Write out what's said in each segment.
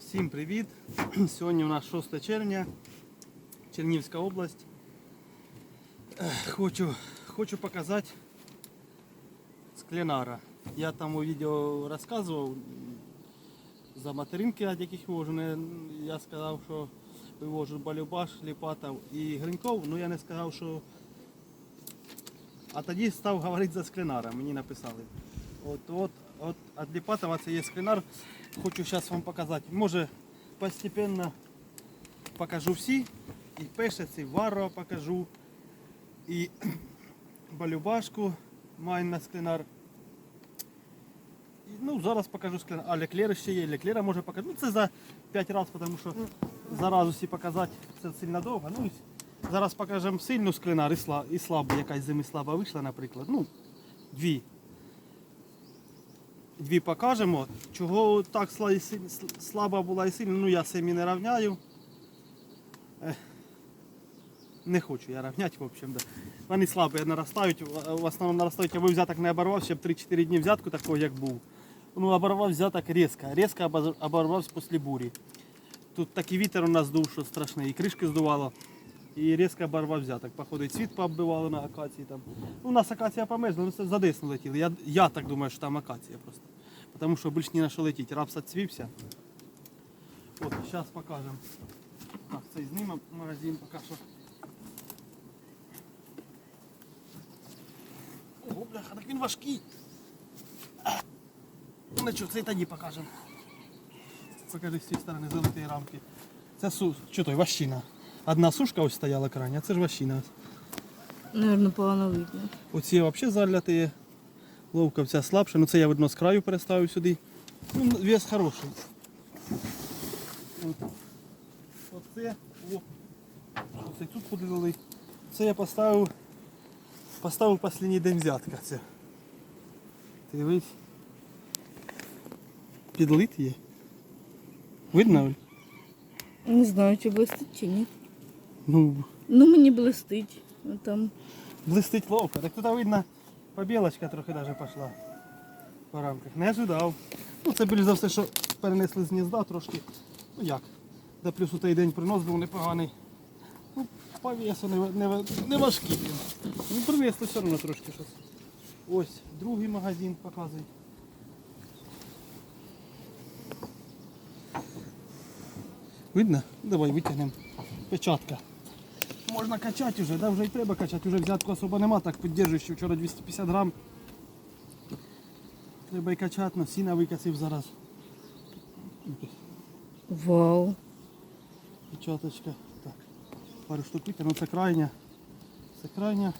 Всім привіт! Сьогодні у нас 6 червня, Чернівська область. Хочу, хочу показати склянара. Я там у відео розказував за материнки, від яких вивожу. Я сказав, що вивожу Балюбаш, Ліпатов і Гриньков, але я не сказав, що. А тоді став говорити за склянара, мені написали. От, от, от від Ліпатова це є склянар. Хочу зараз вам показати. Може постепенно покажу всі. І пешеці, варро покажу. І балюбашку маю на склянар. І, Ну, зараз покажу склянар. А леклер ще є. Леклера може покажу. Ну, це за 5 разів, тому що зараз усі показати це сильно довго. Ну, і зараз покажемо сильну склянар і, сла- і слабу. Якась зими слаба вийшла, наприклад. Ну, дві Дві покажемо. Чого так слаба була і сильна, ну я самі не рівняю. Не хочу я рівняти, в общем, да. Вони слабі наростають, в основному наростають, аби взяток не оборвав, ще б 3-4 дні взятку такого, як був. Ну, оборвав взяток різко, різко оборвався після бурі. Тут такий вітер у нас дув, що страшний, і кришки здувало. І різко оборвав взяток. Походу, і цвіт пооббивало на акації там. Ну, у нас акація померзла, ну це за десну летіли. Я, я так думаю, що там акація просто. Тому що більш ні на що летіть. Рапс відцвівся. От, зараз покажемо. Так, цей знімемо магазин поки що. Ого, бляха, так він важкий. Ну що, цей тоді покажемо. Покажи з цієї сторони золоті рамки. Це су... Що той, ващина. Одна сушка ось стояла крайня, а це ж ващина. Наверно, погано видно. Оці взагалі заляті. Ловка вся слабша. Ну це я видно з краю переставив сюди. Ну, вес хороший. От. Оце. О. Оце тут подивили. Це я поставив. Поставив останній день взятка. Це. Дивись. Підлит є. Видно? Не знаю, чи блистить чи ні. Ну, Ну мені блистить. Там блистить ловко. Так тут видно, побілочка трохи даже пішла по рамках. Не ожидав. Ну це більш за все, що перенесли з гнізда трошки. Ну як? Да плюс у той день принос був непоганий. Ну, по весу не, не, не важкий він. Ну принесли все одно трошки щось. Ось, другий магазин показує. Видно? Давай витягнемо. Печатка. Можна качати вже, да, вже і треба качати, вже взятку особо нема, так піддержуючи вчора 250 грам. Треба і качати, на сіна викосив зараз. вау. Печаточка. Так. Пару штук витягну, це крайня. Це крайня.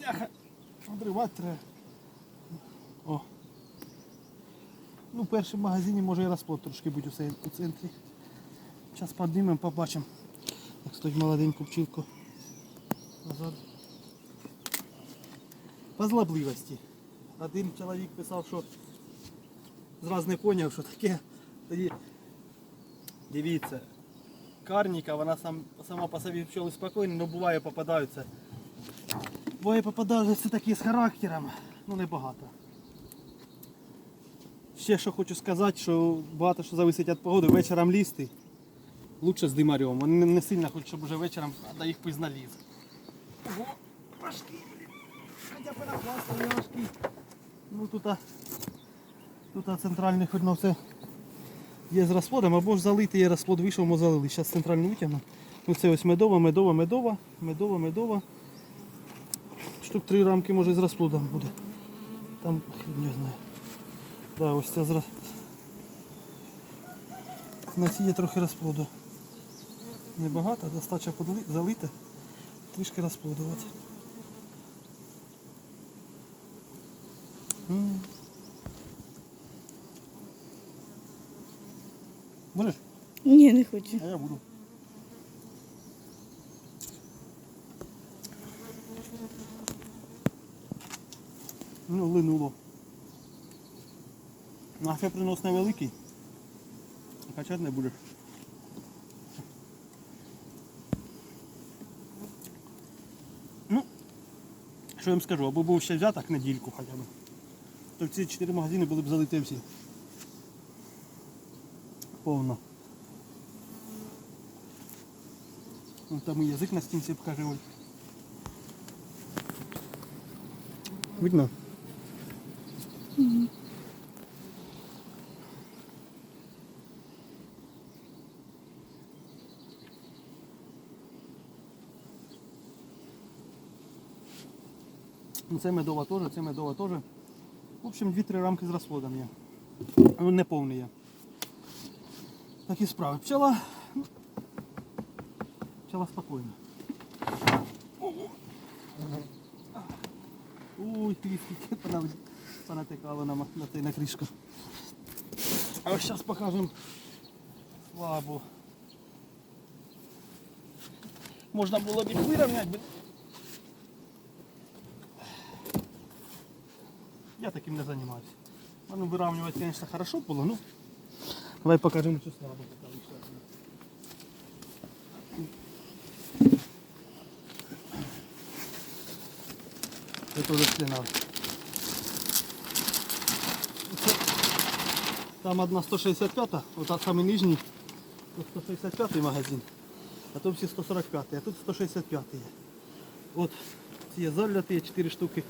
Бляха. Обривати треба. О. Ну, в першому магазині може і розплод трошки бути у у центрі. Зараз піднімемо, побачимо. Як стоїть молоденьку пчілку. Назад. По злобливості. Один чоловік писав, що зразу не зрозумів, що таке. Тоді Дивіться, карніка, вона сам, сама по собі пчоли спокійна, але буває попадаються. Буває попадаються такі з характером, ну небагато. Ще що хочу сказати, що багато що зависить від погоди. Вечором лізти лучше з димарем. Вони не- сильно хочуть, щоб вже вечором до їх пізно ліз. Ого, важкі, блін. Важкі. Ну тут, тут центральний хоч на все є з розплодом, або ж залитий є розплод вийшов, ми залили. Зараз центральну витягну. Ну це ось медова, медова, медова, медова, медова. Штук три рамки може з розплодом буде. Там не знаю. Да, ось це з. На трохи розплоду. Небагато, достача подали- залита, трішки розплодувати. Будеш? Ні, не хочу. А я буду. Ну, линуло. Нафе принос невеликий. Качати не будеш. Що я вам скажу, або був ще взяток недільку хоча б. То ці чотири магазини були б залиті всі. Повно. Вон там і язик на стінці покаже. Видно? Ну, Це медова теж, це медова теж. В общем, 2-3 рамки з розплодом є. Ну, не повний є. Такі справи. Пчела. ну, Пчела спокійна. Ой, понав- понатикало на, ма- на на кришку. А ось зараз покажемо слабо. Можна було б їх вирівняти. Я таким не займаюся. Ну, вирівнювати, звісно, хорошо було, ну. Давай покажемо цю слабо. поки ще одну. Це теж склинав. Там одна 165, ота самий нижній, тут 165 магазин, а то всі 145, а тут 165 є. От ці є заляти, є 4 штуки.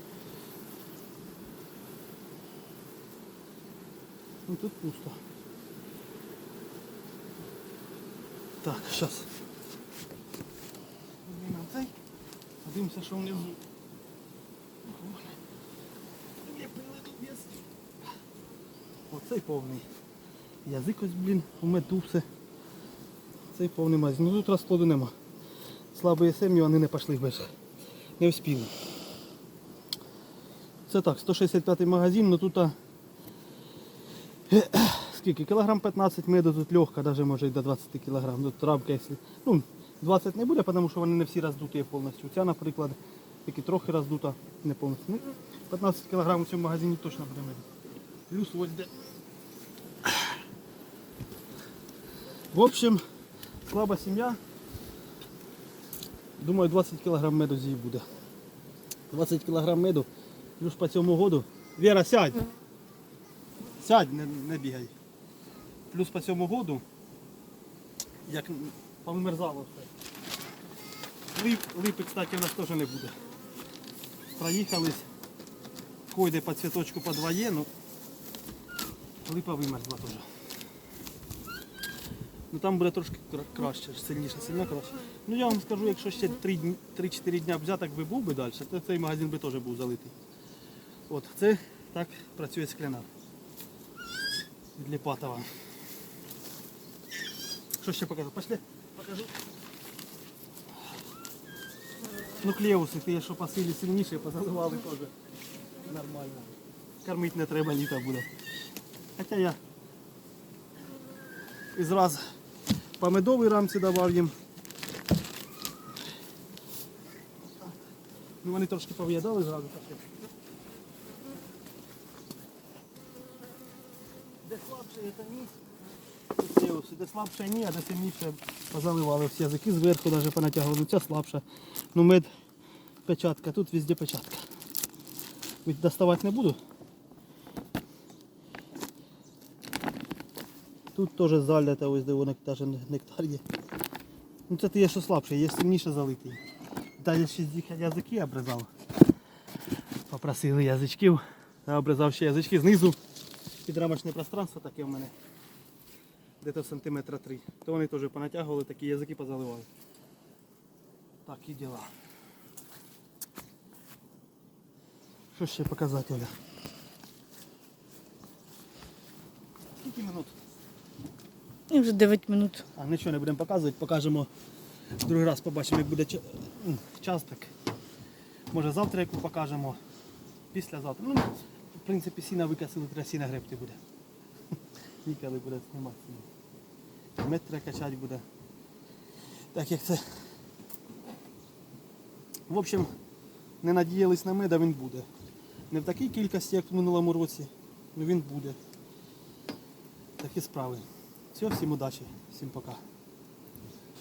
Ну тут пусто. Так, сейчас. Поднимем цей. Подивимося, що внизу. Оцей повний. Язик ось, блін, у. Цей повний магазин. Ну тут розкладу нема. Слабі сем'ї вони не пішли без. Не вспіли. Це так, 165 магазин, ну тут скільки? Кілограм 15 меду тут легко, навіть може і до 20 кілограм. Тут рамка, якщо, ну, 20 не буде, тому що вони не всі роздуті повністю. Ця, наприклад, тільки трохи роздута, не повністю. Ну, 15 кілограм у цьому магазині точно буде меду. Плюс ось де. В общем, слаба сім'я. Думаю, 20 кілограм меду з буде. 20 кілограм меду, плюс по цьому году. Віра, сядь! Сядь, не, не бігай. Плюс по цьому году, як повимерзало все. Лип, липи, кстати, у нас теж не буде. Проїхались, койде по цвіточку по двоє, ну липа вимерзла теж. Ну там буде трошки краще, сильніше, сильно краще. Ну я вам скажу, якщо ще 3 дні- 3-4 дня взяток би був би далі, то цей магазин би теж був залитий. От, це так працює скляна. Ліпатова. Що ще покажу? Пошли, покажу. Ну клеуси, ті, що по силі сильніше, позаливали теж. Нормально. Кормити не треба, літа буде. Хоча я із раз по медовій рамці їм. Ну вони трошки пов'ядали зразу. Так. Де слабше, ні. А де сильніше позаливали всі язики зверху навіть понатягували. Ну ця слабша. Ну мед печатка, тут везде печатка. Ведь доставати не буду. Тут теж залята, ось де воно теж нектар є. Ну це є що слабше, є сильніше залитий. Я ще язики обрізав. Попросили язичків. Обрізав ще язички знизу. Підрамочне пространство таке в мене. Десь сантиметра три. То вони теж понатягували, такі язики позаливали. Такі діла. Що ще показати, Оля? Скільки минут? І вже 9 минут. А нічого не будемо показувати, покажемо. Другий раз побачимо, як буде ча- час так. Може завтра яку покажемо. Післязавтра. Ну, в принципі, сіна викасили, треба сіна гребти буде. Ніколи буде знімати сіна. Треба качати буде. Так як це. В общем, не надіялись на мед, а він буде. Не в такій кількості, як в минулому році, але він буде. Такі справи. Все, всім удачі, всім пока.